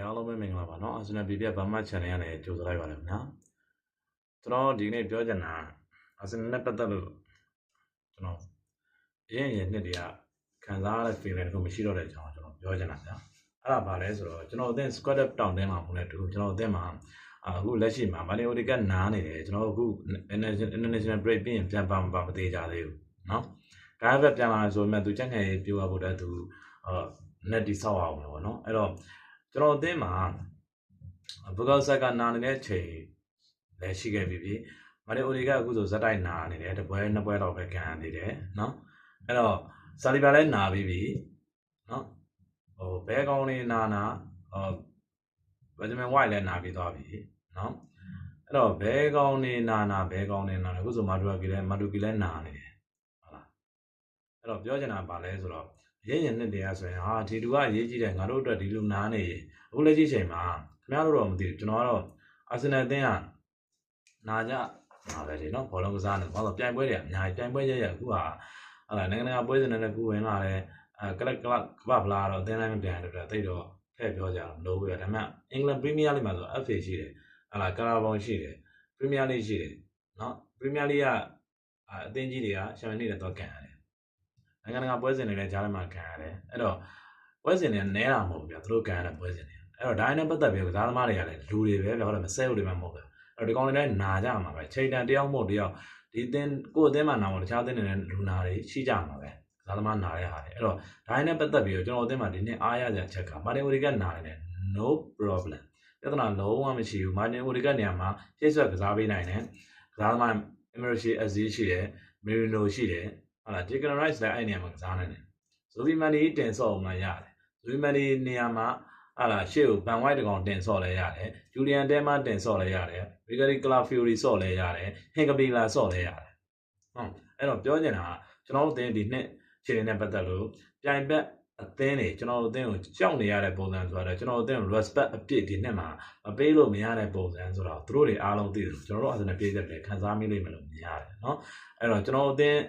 အားလုံးပဲမင်္ဂလာပါเนาะအာဆင်နယ်ပြည်ပြဘာမှ channel ရနေကြိုဆိုလိုက်ပါရခင်ဗျာကျွန်တော်ဒီနေ့ပြောချင်တာအာဆင်နယ်နဲ့ပတ်သက်လို့ကျွန်တော်အရင်ရင်နှစ်တည်းကခံစားရတဲ့ feeling တခုမရှိတော့တဲ့အကြောင်းကျွန်တော်ပြောချင်တာဗျာအဲ့ဒါဘာလဲဆိုတော့ကျွန်တော်အသင်း squad up တောင်းတင်းလာမှုနဲ့တူကျွန်တော်အသင်းမှာအခုလက်ရှိမှာမာနီယိုဒီကနားနေတယ်ကျွန်တော်အခု international break ပြီးရင်ပြန်ပါမပါမသေးကြသေးဘူးเนาะဒါပဲပြန်လာဆိုမှသူချက်ငယ်ပြောရဖို့တည်းသူအာnet တိဆောက်အောင်လို့ပေါ့เนาะအဲ့တော့ ကျွန်တော်အသင်းမှာဘုကောက်ဆက်ကနာနေတဲ့ချိန်လည်းရှိခဲ့ပြီးပြီမလေးအိုလီကအခုဆိုဇက်တိုက်နာနေတယ်တပွဲနှစ်ပွဲတော့ပဲကန်နေတယ်နော်အဲ့တော့ဇာလီဘာလည်းနာပြီးပြီနော်ဟိုဘဲကောင်းနေနာနာဟိုဘယ်ဂျမန်ဝိုင်လည်းနာပြီးသွားပြီနော်အဲ့တော့ဘဲကောင်းနေနာနာဘဲကောင်းနေနာနာအခုဆိုမာတူကီလည်းမာတူကီလည်းနာနေတယ်ဟုတ်လားအဲ့တော့ပြောချင်တာပါလဲဆိုတော့ ရင်းရင်နှစ်တရားဆိုရင်ဟာဒီလူကအရေးကြီးတယ်ငါတို့အတွက်ဒီလူနာနေအခုလက်ရှိချိန်မှာခင်ဗျားတို့တော့မသိဘူးကျွန်တော်ကတော့အာဆင်နယ်အသင်းကနာကြမှာပဲဒီနော်ဘောလုံးကစားနေဘာလို့ပြိုင်ပွဲတွေအများကြီးပြိုင်ပွဲရရအခုကဟာလာနိုင်ငံတကာပွဲစဉ်တွေနဲ့ကူဝင်လာတယ်အဲကလပ်ကလပ်ကပ္ပလာတော့အသင်းတိုင်းမပြိုင်တော့တိတ်တော့ထည့်ပြောကြတော့မလို့ဘူးရဒါပေမဲ့အင်္ဂလန်ပရီးမီးယားလိမှာဆို FA ရှိတယ်ဟာလာကာရာဘောင်ရှိတယ်ပရီးမီးယားလိရှိတယ်နော်ပရီးမီးယားလိကအသင်းကြီးတွေကချန်ပီယံလိနဲ့တော့ကန်ရတယ် နိုင်ငံတကာပွဲစဉ်တွေလည်းကြားထဲမှာကန်ရတယ်အဲ့တော့ပွဲစဉ်တွေကနဲတာမဟုတ်ဘူးဗျာသူတို့ကန်ရတဲ့ပွဲစဉ်တွေအဲ့တော့ဒါနဲ့ပတ်သက်ပြီးကစားသမားတွေကလည်းလူတွေပဲဗျာဟုတ်တယ်မဆဲဟုတ်တွေမှမဟုတ်ဘူးအဲ့တော့ဒီကောင်တွေလည်းနာကြမှာပဲချိန်တန်တယောက်မဟုတ်တယောက်ဒီအသင်းကိုယ်အသင်းမှာနာမှာတခြားအသင်းတွေနဲ့လူနာတွေရှိကြမှာပဲကစားသမားနာတဲ့ဟာတွေအဲ့တော့ဒါနဲ့ပတ်သက်ပြီးတော့ကျွန်တော်အသင်းမှာဒီနေ့အားရစရာချက်ကမာတင်ဝီကနာနေတယ် no problem ပြဿနာလုံးဝမရှိဘူးမာတင်ဝီကနေရာမှာပြည့်စွက်ကစားပေးနိုင်တယ်ကစားသမား Emirati Aziz ရှိတယ် Merino ရှိတယ် ဟုတ်လား Chicken Rice လည်းအဲ့နေရာမှာကစားနိုင်တယ်ဇူဘီမန်ဒီတင်ဆော့အောင်မှရတယ်ဇူဘီမန်ဒီနေရာမှာဟာလာရှေ့ကိုဘန်ဝိုက်တကောင်တင်ဆော့လဲရတယ်ဂျူလီယန်တဲမတင်ဆော့လဲရတယ်ရီဂရီကလာဖီယိုရီဆော့လဲရတယ်ဟင်ကပီလာဆော့လဲရတယ်ဟုတ်အဲ့တော့ပြောချင်တာကကျွန်တော်တို့တင်းဒီနှစ်ခြေနဲ့ပတ်သက်လို့ပြိုင်ဘက်အသင်းတွေကျွန်တော်တို့အသင်းကိုကြောက်နေရတဲ့ပုံစံဆိုတော့ကျွန်တော်တို့အသင်းကို respect အပြည့်ဒီနှစ်မှာမပေးလို့မရတဲ့ပုံစံဆိုတော့သူတို့တွေအားလုံးသိတယ်ကျွန်တော်တို့အစနဲ့ပြည့်တဲ့တယ်ခံစားမိလိမ့်မယ်လို့မြင်ရတယ်เนาะအဲ့တော့ကျွန်တော်တို့အသင်း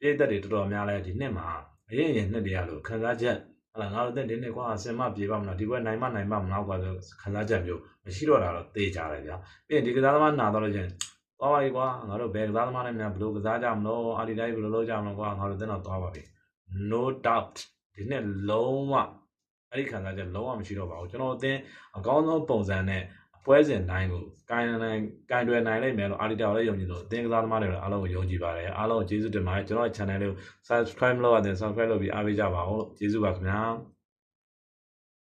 ပြည့်တဲ့တွေတော်တော်များလဲဒီနှစ်မှာအရင်ရင်နှစ်တည်းရလို့ခံစားချက်ဟလာငါတို့တဲ့ဒီနေ့ကွာဆင်မပြေပါမလားဒီဘက်နိုင်မနိုင်မမလားကွာဆိုခံစားချက်မျိုးမရှိတော့တာတော့သေချာတယ်ဗျာပြီးရင်ဒီကစားသမားနာတော့လို့ချင်းသွားပါပြီကွာငါတို့ဘယ်ကစားသမားနဲ့များဘယ်လိုကစားကြမလို့အာဒီတိုင်းဘယ်လိုလုပ်ကြမလို့ကွာငါတို့တဲ့တော့သွားပါပြီ no doubt ဒီနေ့လုံးဝအဲ့ဒီခံစားချက်လုံးဝမရှိတော့ပါဘူးကျွန်တော်အသင်းအကောင်းဆုံးပုံစံနဲ့ ပွဲစဉ်တိုင်းကိုကိုင်နိုင်ကိုင်တွယ်နိုင်လိမ့်မယ်လို့အာဒီတာကိုလည်းယုံကြည်လို့အသင်းကစားသမားတွေလည်းအားလုံးကိုယုံကြည်ပါတယ်အားလုံးကိုကျေးဇူးတင်ပါတယ်ကျွန်တော်ရဲ့ channel လေးကို subscribe လုပ်ရတဲ့ subscribe လုပ်ပြီးအားပေးကြပါဦးလို့ကျေးဇူးပါခင်ဗျာ